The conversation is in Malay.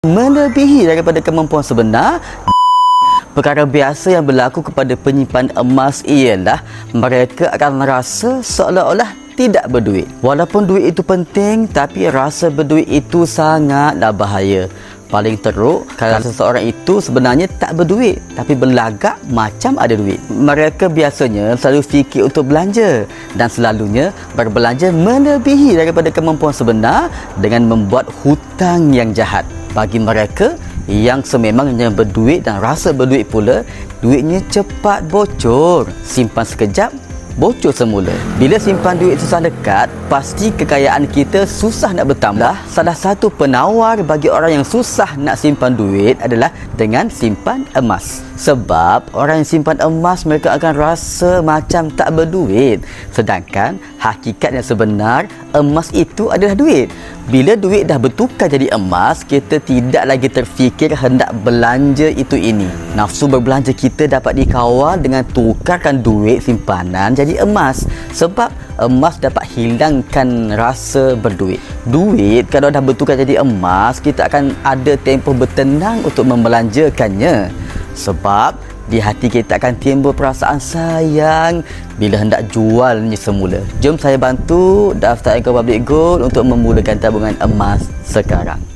melebihi daripada kemampuan sebenar Perkara biasa yang berlaku kepada penyimpan emas ialah mereka akan merasa seolah-olah tidak berduit. Walaupun duit itu penting tapi rasa berduit itu sangatlah bahaya. Paling teruk kalau seseorang itu sebenarnya tak berduit tapi berlagak macam ada duit. Mereka biasanya selalu fikir untuk belanja dan selalunya berbelanja melebihi daripada kemampuan sebenar dengan membuat hutang yang jahat bagi mereka yang sememangnya berduit dan rasa berduit pula duitnya cepat bocor simpan sekejap bocor semula. Bila simpan duit susah dekat pasti kekayaan kita susah nak bertambah. Salah satu penawar bagi orang yang susah nak simpan duit adalah dengan simpan emas. Sebab orang yang simpan emas mereka akan rasa macam tak berduit. Sedangkan hakikat yang sebenar emas itu adalah duit. Bila duit dah bertukar jadi emas, kita tidak lagi terfikir hendak belanja itu ini. Nafsu berbelanja kita dapat dikawal dengan tukarkan duit simpanan jadi emas. Sebab emas dapat hilangkan rasa berduit. Duit kalau dah bertukar jadi emas, kita akan ada tempoh bertenang untuk membelanjakannya. Sebab di hati kita akan timbul perasaan sayang bila hendak jualnya semula. Jom saya bantu daftar Eco Public Gold untuk memulakan tabungan emas sekarang.